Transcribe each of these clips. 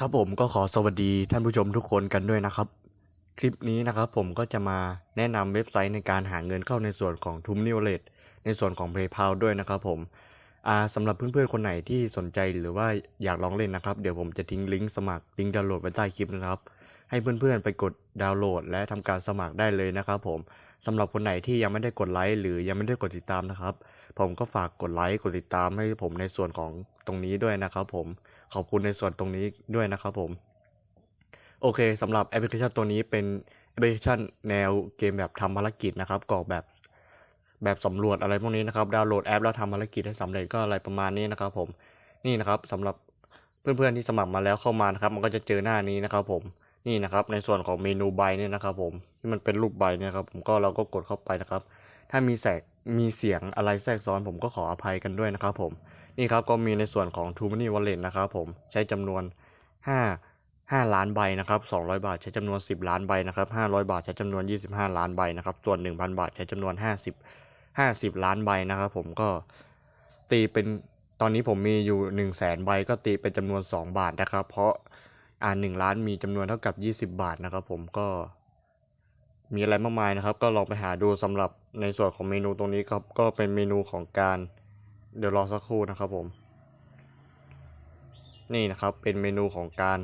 ครับผมก็ขอสวัสดีท่านผู้ชมทุกคนกันด้วยนะครับ คลิปนี้นะครับผมก็จะมาแนะนำเว็บไซต์ในการหาเงินเข้าในส่วนของทุมนิวเลตในส่วนของ PayPal ด้วยนะครับผมอ่าสำหรับเพื่อนๆคนไหนที่สนใจหรือว่าอยากลองเล่นนะครับ เดี๋ยวผมจะทิ้งลิงก์สมัครลิงก์ดาวน์โหลดไว้ใต้คลิปนะครับ ให้เพื่อนๆไปกดดาวน์โหลด และทำการสมัครได้เลยนะครับ ผมสำหรับคนไหนที่ยังไม่ได้กดไลค์หรือยังไม่ได้กดติดตามนะครับ ผมก็ฝากกดไลค์กดติดตามให้ผมในส่วนของตรงนี้ด้วยนะครับ ผม ขอบคุณในส่วนตรงนี้ด้วยนะครับผม โอเคสำหรับแอปพลิเคชันตัวนี้เป็นแอปพลิเคชันแนวเกมแบบทำภารกิจนะครับกรอกแบบแบบสำรวจอะไรพวกนี้นะครับดาวน์โหลดแอปแล้วทำภารกิจให้สำเร็จก็อะไรประมาณนี้นะครับผมนี่นะครับสำหรับเพื่อนๆที่สมัครมาแล้วเข้ามานะครับ มันก็จะเจอหน้านี้นะครับผมนี่นะครับในส่วนของเมนูใบเนี่ยนะครับผมที่มันเป็นรูปใบเนี่ยครับผมก็เราก็กดเข้าไปนะครับ ถ้ามีแสกมีเสียงอะไรแทรกซ้อนผมก็ขออภัยกันด้วยนะครับผม นี่ครับก็มีในส่วนของ t ูมันนี่วอลเล็ตนะครับผมใช้จำนวน 5 5 ล้านใบนะครับ200 บาทใช้จำนวน 10 ล้านใบนะครับ500 บาทใช้จำนวน 25 ล้านใบนะครับส่วน 1,000 บาทใช้จำนวน 50 50 ล้านใบนะครับผมก็ตีเป็นตอนนี้ผมมีอยู่1 0 0 0 0แสนใบก็ตีเป็นจำนวน 2 บาทนะครับ เพราะอ่า1ล้านมีจำนวนเท่ากับ 20 บาทนะครับ ผมก็มีอะไรมากมายนะครับ ก็ลองไปหาดูสำหรับในส่วนของเมนูตรงนี้ครับก็เป็นเมนูของการ เดี๋ยวรอสักครู่นะครับผม นี่นะครับเป็นเมนูของการ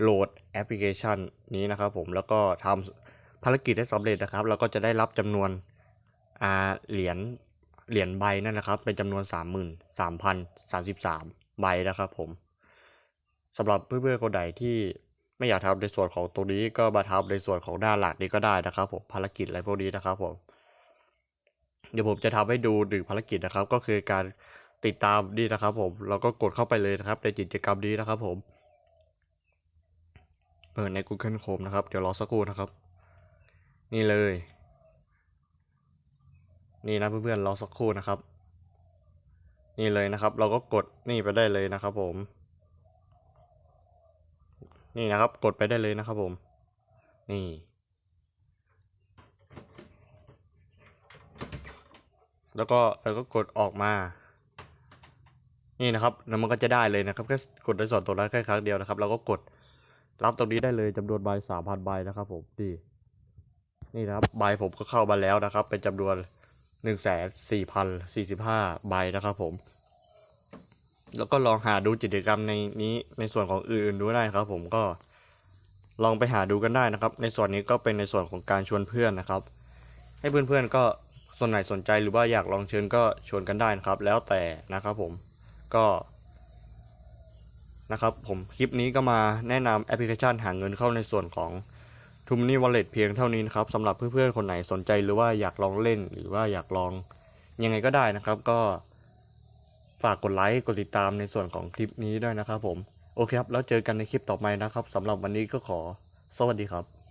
โหลดแอปพลิเคชันนี้นะครับผมแล้วก็ทำภารกิจได้สำเร็จนะครับแล้วก็จะได้รับจำนวนเหรียญเหรียญใบนั่นนะครับ เป็นจำนวนสามหมื่นสามพันสามสิบสามใบนะครับผมสำหรับเพื่อนๆคนใดที่ไม่อยากทำในส่วนของตรงนี้ก็มาทำในส่วนของด้านหลักนี้ก็ได้นะครับผมภารกิจอะไรพวกนี้นะครับผม เดี๋ยวผมจะทำให้ดูหนึ่งภารกิจนะครับ ก็คือการติดตามนี่นะครับผมเราก็กดเข้าไปเลยนะครับ ในกิจกรรมนี้นะครับผมเปิดใน Google Chrome นะครับ เดี๋ยวรอสักครู่นะครับ นี่เลย นี่นะเพื่อนๆรอสักครู่นะครับ นี่เลยนะครับ เราก็กดนี่ไปได้เลยนะครับ ผม นี่นะครับ กดไปได้เลยนะครับผม นี่ แล้วก็เราก็กดออกมา นี่นะครับแล้วมันก็จะได้เลยนะครับแค่กดในส่วนตัวนั้นแค่ครั้งเดียวนะครับ เราก็กดรับตรงนี้ได้เลยจำนวนใบสามพันใบนะครับ ผมดีนี่นะครับใบผมก็เข้ามาแล้วนะครับ เป็นจำนวนหนึ่งแสนสี่พันสี่สิบห้าใบนะครับ ผม แล้วก็ลองหาดูกิจกรรมในนี้ในส่วนของอื่นๆดูได้ครับ ผมก็ลองไปหาดูกันได้นะครับ ในส่วนนี้ก็เป็นในส่วนของการชวนเพื่อนนะครับ ให้เพื่อนๆก็ ส่วนไหนสนใจหรือว่าอยากลองเชิญก็ชวนกันได้นะครับ แล้วแต่นะครับผมก็นะครับผมคลิปนี้ก็มาแนะนำแอปพลิเคชันหาเงินเข้าในส่วนของ t ูมนี่วอลเล็ตเพียงเท่านี้นะครับสำหรับเพื่อนๆคนไหนสนใจหรือว่าอยากลองเล่น หรือว่าอยากลองยังไงก็ได้นะครับ ก็ฝากกดไลค์กดติดตามในส่วนของคลิปนี้ด้วยนะครับผมโอเคครับ แล้วเจอกันในคลิปต่อไปนะครับสำหรับวันนี้ก็ขอสวัสดีครับ